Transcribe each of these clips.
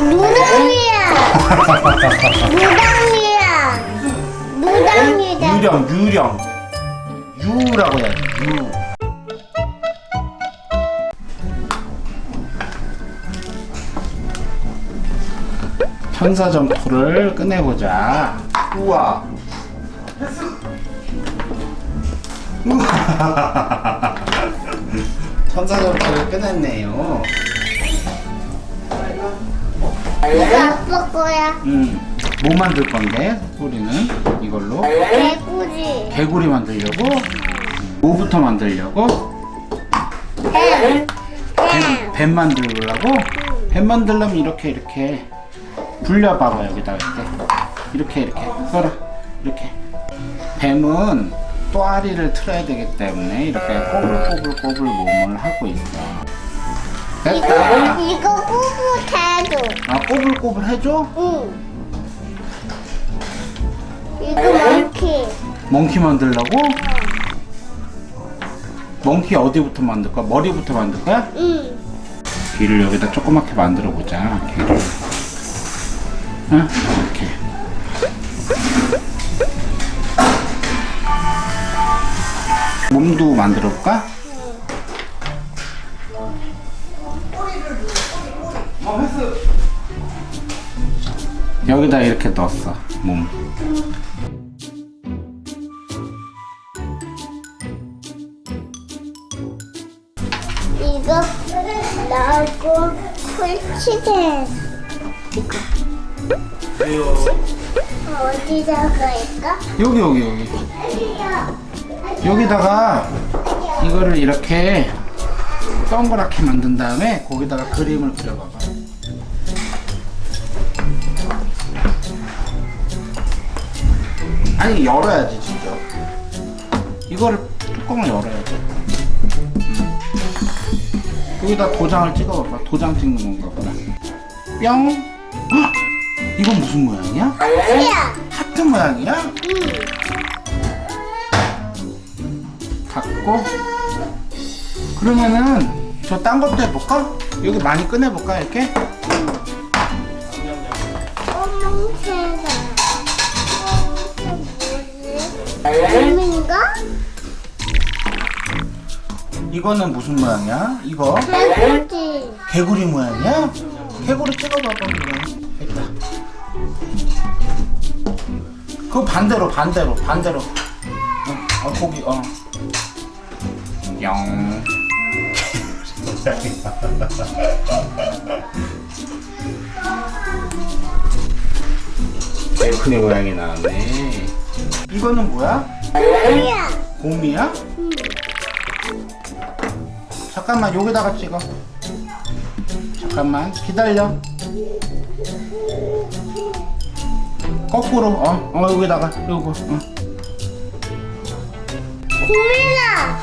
무당이야. 무당이야. 무당이다. 유령 유령 유라고 해야지 유 천사점토를 꺼내보자 우와 우와 천사점토를 꺼냈네요 아빠 거야. 음, 뭐 만들 건데? 우리는 이걸로? 개구리. 개구리 만들려고? 뭐부터 만들려고? 뱀. 뱀, 뱀. 만들려고? 뱀 만들려면 이렇게 이렇게. 불려봐봐 여기다 이렇게. 이렇게 이렇게. 써라. 이렇게. 뱀은 또아리를 틀어야 되기 때문에 이렇게 꼬불꼬불꼬불 몸을 하고 있어. 됐다. 이거 꼬불꼬불 해줘? 응. 이거 몽키. 멍키 만들려고? 멍키 어디부터 만들 거야? 머리부터 만들 거야? 응. 귀를 여기다 조그맣게 만들어 보자. 귀를. 응? 이렇게. 몸도 만들어 볼까? 여기다 이렇게 넣었어. 몸. 이거 나고 쿨치대. 이거. 어디다가 할까? 여기 여기 여기. 여기다가 이거를 이렇게 동그랗게 만든 다음에 거기다가 그림을 그려봐봐. 아니 열어야지 진짜. 이거를 뚜껑을 열어야지. 음. 여기다 도장을 찍어봐봐. 도장 찍는 건가 보다. 뿅. 헉! 이건 무슨 모양이야? 야. 하트 모양이야? 응. 갖고 그러면은 저 딴 것도 해볼까? 여기 많이 꺼내볼까 이렇게? 검은색 아. 뱀인가? 이거는 무슨 모양이야? 이거 개구리. 개구리 모양이야? 개구리 찍어봐봐 그럼 됐다 그거 반대로 반대로 반대로 어, 어 거기 어 영. 개구리 모양이 나왔네 이거는 뭐야? 야. 곰이야? 잠깐만 여기다가 찍어 잠깐만 기다려 거꾸로 어, 어 여기다가 요거 어. 곰이다.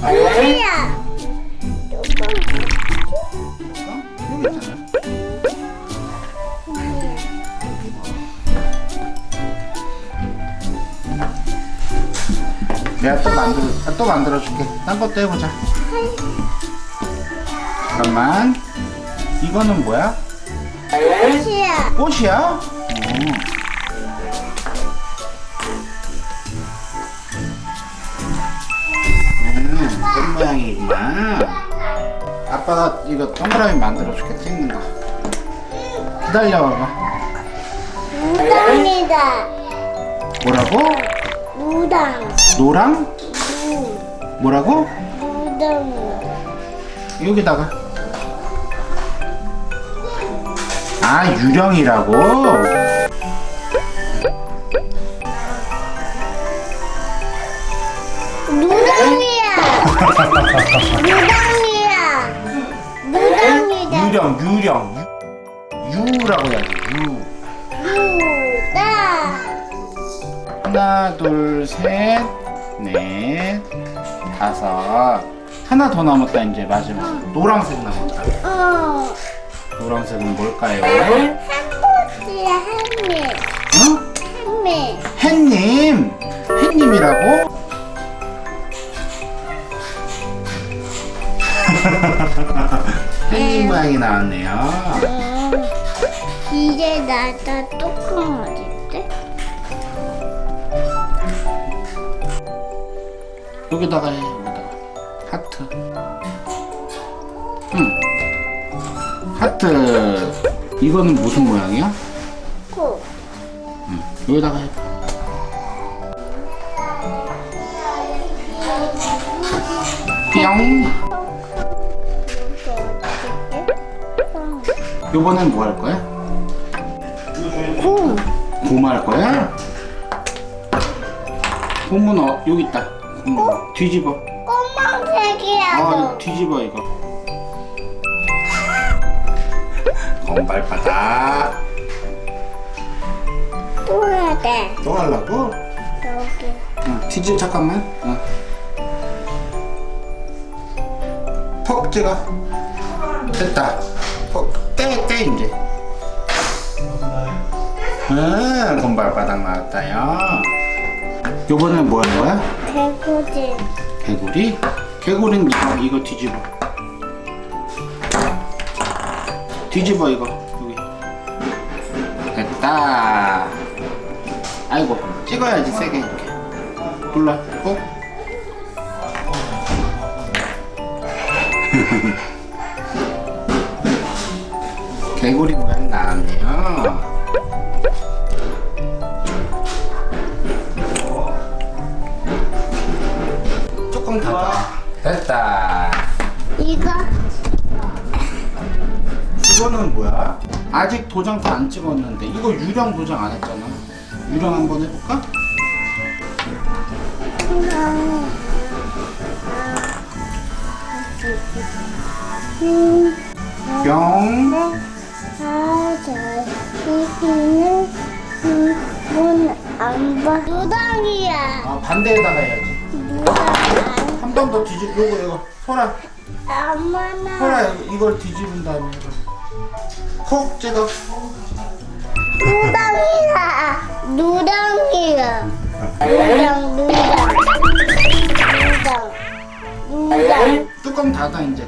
곰이야. 만들어 아, 또 만들어 줄게 딴 것도 해보자 잠깐만 이거는 뭐야? 꽃이야. 꽃이야? 어. 음, 꽃 모양이구나. 아빠가 이거 동그라미 만들어줄게, 찍는 거. 기다려봐봐. 무당이다. 뭐라고? 무당. 노랑? 무. 뭐라고? 무당. 여기다가. 아, 유령이라고? 무당이야. 무당이야. 무당이다. 유령, 유령. 유, 유라고 해야지, 유. 무당. 하나, 둘, 셋, 넷, 다섯. 하나 더 남았다, 이제 마지막. 노란색 남았다. 어. 노란색은 뭘까요? 햄버지야 햄미. 어? 햄미. 햇님! 햇님이라고? 햇님 모양이 나왔네요. 음. 이제 나다 뚜껑 어딨 여기다가 해 여기다가 하트 응 하트 이거는 무슨 모양이야? 코. 응 여기다가 해 뿅 요번엔 뭐 할 거야? 곰. 곰할 거야? 곰은 어, 여기 있다 곰 뒤집어 꼬망색이야. 아 뒤집어 이거 곰발바닥 또 해야 돼. 또 하려고? 여기. 응, 뒤집 잠깐만 응. 퍽 찍어 됐다 퍽 떼 떼 이제 응 곰발바닥 나왔다요 요번엔 뭐 하는 거야? 개구리. 개구리? 개구리는 이거, 이거 뒤집어. 뒤집어 이거. 여기. 됐다. 아이고 찍어야지 세게 이렇게. 눌러 꼭 개구리 모양 조금 닫아 됐다 이거 이거는 뭐야? 아직 도장도 안 찍었는데 이거 유령 도장 안 했잖아 유령 한번 해볼까? 음, 뿅 아잘 이기는 문안 봐. 누당이야. 아, 반대에다가 해야지 누당. 한 번 더 뒤집 요거 이거 소라 엄마나. 소라 이걸 뒤집은 다음에 이거 콕 찍어 누당이야. 누당이야. 누당 누당. 누당. 누당. 뚜껑 닫아 이제.